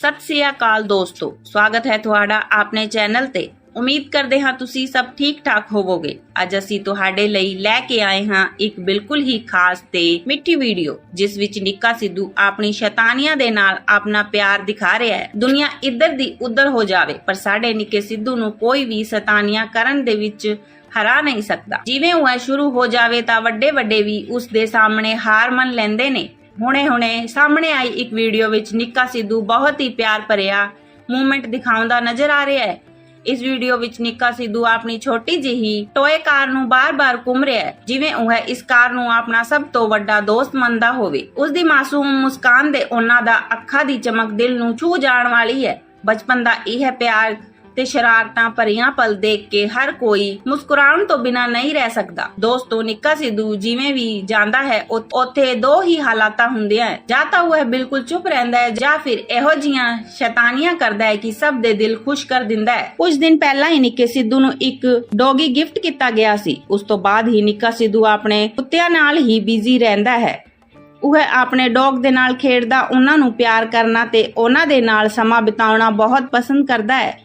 ਸਤਿ ਸ੍ਰੀ ਅਕਾਲ ਦੋਸਤੋ, ਸਵਾਗਤ ਹੈ ਤੁਹਾਡਾ ਆਪਣੇ ਚੈਨਲ ਤੇ। ਉਮੀਦ ਕਰਦੇ ਹਾਂ ਤੁਸੀਂ ਸਭ ਠੀਕ ਠਾਕ ਹੋਵੋਗੇ। ਅੱਜ ਅਸੀਂ ਤੁਹਾਡੇ ਲਈ ਲੈ ਕੇ ਆਏ ਹਾਂ ਇੱਕ ਬਿਲਕੁਲ ਹੀ ਖਾਸ ਤੇ ਮਿੱਠੀ ਵੀਡੀਓ, ਜਿਸ ਵਿੱਚ ਨਿੱਕਾ ਸਿੱਧੂ ਆਪਣੀ ਸ਼ੈਤਾਨੀਆਂ ਦੇ ਨਾਲ ਆਪਣਾ ਪਿਆਰ ਦਿਖਾ ਰਿਹਾ ਹੈ। ਦੁਨੀਆ ਇੱਧਰ ਦੀ ਉੱਧਰ ਹੋ ਜਾਵੇ, ਪਰ ਸਾਡੇ ਨਿੱਕੇ ਸਿੱਧੂ ਨੂੰ ਕੋਈ ਵੀ ਸ਼ੈਤਾਨੀਆਂ ਕਰਨ ਦੇ ਵਿੱਚ ਹਰਾ ਨਹੀਂ ਸਕਦਾ। ਜਿਵੇਂ ਉਹ ਸ਼ੁਰੂ ਹੋ ਜਾਵੇ ਤਾਂ ਵੱਡੇ ਵੱਡੇ ਵੀ ਉਸ ਦੇ ਸਾਹਮਣੇ ਹਾਰ ਮੰਨ ਲੈਂਦੇ ਨੇ। ਹੁਣੇ ਹੁਣੇ ਸਾਹਮਣੇ ਆਈ ਇੱਕ ਵੀਡੀਓ ਵਿੱਚ ਨਿੱਕਾ ਸਿੱਧੂ ਬਹੁਤ ਹੀ ਪਿਆਰ ਭਰਿਆ ਮੂਵਮੈਂਟ ਦਿਖਾਉਂਦਾ ਨਜ਼ਰ ਆ ਰਿਹਾ ਹੈ। ਇਸ ਵੀਡੀਓ ਵਿੱਚ ਨਿੱਕਾ ਸਿੱਧੂ ਆਪਣੀ ਛੋਟੀ ਜਿਹੀ ਟੋਏ ਕਾਰ ਨੂੰ ਬਾਰ-ਬਾਰ ਘੁੰਮ ਰਿਹਾ ਹੈ। ਜਿਵੇਂ ਉਹ ਇਸ ਕਾਰ ਨੂੰ ਆਪਣਾ ਸਭ ਤੋਂ ਵੱਡਾ ਦੋਸਤ ਮੰਨਦਾ ਹੋਵੇ। ਉਸ ਦੀ ਮਾਸੂਮ ਮੁਸਕਾਨ ਦੇ ਉਹਨਾਂ ਦਾ ਅੱਖਾਂ ਦੀ ਚਮਕ ਦਿਲ ਨੂੰ ਛੂ ਜਾਣ ਵਾਲੀ ਹੈ। ਬਚਪਨ ਦਾ ਇਹ ਪਿਆਰ ਤੇ ਸ਼ਰਾਰਤਾਂ ਭਰੀਆਂ ਪਲ ਦੇਖ ਕੇ ਹਰ ਕੋਈ ਮੁਸਕਰਾਉਣ ਤੋਂ ਬਿਨਾ ਨਹੀਂ ਰਹਿ ਸਕਦਾ। ਦੋਸਤੋ ਨਿੱਕਾ ਸਿੱਧੂ ਜਿਵੇਂ ਵੀ ਜਾਂਦਾ ਹੈ, ਉ- ਉੱਥੇ ਦੋ ਹੀ ਹਾਲਾਤਾਂ ਹੁੰਦੀਆਂ ਹੈ। ਜਾਂ ਤਾਂ ਉਹ ਬਿਲਕੁਲ ਚੁੱਪ ਰਹਿੰਦਾ ਹੈ, ਜਾਂ ਫਿਰ ਇਹੋ ਜੀਆਂ ਸ਼ੈਤਾਨੀਆਂ ਕਰਦਾ ਹੈ ਕਿ ਸਭ ਦੇ ਦਿਲ ਖੁਸ਼ ਕਰ ਦਿੰਦਾ ਹੈ। ਕੁਝ ਦਿਨ ਪਹਿਲਾਂ ਹੀ ਨਿੱਕੇ ਸਿੱਧੂ ਨੂੰ ਇੱਕ ਡੌਗੀ ਗਿਫਟ ਕੀਤਾ ਗਿਆ ਸੀ। ਉਸ ਤੋਂ ਬਾਅਦ ਹੀ ਨਿੱਕਾ ਸਿੱਧੂ ਆਪਣੇ ਕੁੱਤਿਆਂ ਨਾਲ ਹੀ ਬਿਜ਼ੀ ਰਹਿੰਦਾ ਹੈ। ਉਹ ਆਪਣੇ ਡੌਗ ਦੇ ਨਾਲ ਖੇਡਦਾ, ਉਹਨਾਂ ਨੂੰ ਪਿਆਰ ਕਰਨਾ ਤੇ ਉਹਨਾਂ ਦੇ ਨਾਲ ਸਮਾਂ ਬਿਤਾਉਣਾ ਬਹੁਤ ਪਸੰਦ ਕਰਦਾ ਹੈ।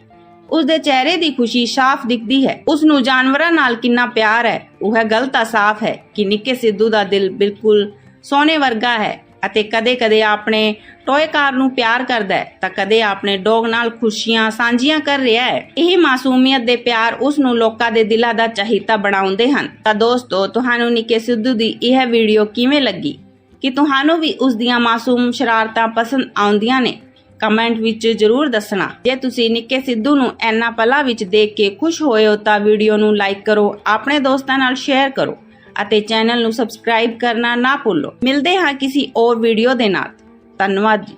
ਉਸ ਦੇ ਚਿਹਰੇ ਦੀ ਖੁਸ਼ੀ ਸਾਫ਼ ਦਿਖਦੀ ਹੈ। ਉਸ ਨੂੰ ਜਾਨਵਰਾਂ ਨਾਲ ਕਿੰਨਾ ਪਿਆਰ ਹੈ। ਉਹ ਗੱਲ ਤਾਂ ਸਾਫ਼ ਹੈ ਕਿ ਨਿੱਕੇ ਸਿੱਧੂ ਦਾ ਦਿਲ ਬਿਲਕੁਲ ਸੋਨੇ ਵਰਗਾ ਹੈ ਅਤੇ ਕਦੇ-ਕਦੇ ਆਪਣੇ ਟੋਏ ਕਾਰ ਨੂੰ ਪਿਆਰ ਕਰਦਾ ਹੈ ਤਾਂ ਕਦੇ ਆਪਣੇ ਡੌਗ ਨਾਲ ਖੁਸ਼ੀਆਂ ਸਾਂਝੀਆਂ ਕਰ ਰਿਹਾ ਹੈ। ਇਹ ਮਾਸੂਮੀਅਤ ਦੇ ਪਿਆਰ ਉਸ ਨੂੰ ਲੋਕਾਂ ਦੇ ਦਿਲਾਂ ਦਾ ਚਾਹੀਤਾ ਬਣਾਉਂਦੇ ਹਨ। ਤਾਂ ਦੋਸਤੋ, ਤੁਹਾਨੂੰ ਨਿੱਕੇ ਸਿੱਧੂ ਦੀ ਇਹ ਵੀਡੀਓ ਕਿਵੇਂ ਲੱਗੀ? ਕਿ ਤੁਹਾਨੂੰ ਵੀ ਉਸ ਦੀਆਂ ਮਾਸੂਮ ਸ਼ਰਾਰਤਾਂ ਪਸੰਦ ਆਉਂਦੀਆਂ ਨੇ? ਕਮੈਂਟ ਵਿੱਚ ਜਰੂਰ ਦੱਸਣਾ। ਜੇ ਤੁਸੀਂ ਨਿੱਕੇ ਸਿੱਧੂ ਨੂੰ ਐਨਾ ਪਲਾਂ ਵਿੱਚ ਦੇਖ ਕੇ ਖੁਸ਼ ਹੋਏ ਹੋ ਤਾਂ ਵੀਡੀਓ ਨੂੰ ਲਾਈਕ ਕਰੋ, ਆਪਣੇ ਦੋਸਤਾਂ ਨਾਲ ਸ਼ੇਅਰ ਕਰੋ ਅਤੇ ਚੈਨਲ ਨੂੰ ਸਬਸਕ੍ਰਾਈਬ ਕਰਨਾ ਨਾ ਭੁੱਲੋ। ਮਿਲਦੇ ਹਾਂ ਕਿਸੇ ਹੋਰ ਵੀਡੀਓ ਦੇ ਨਾਲ। ਧੰਨਵਾਦ ਜੀ।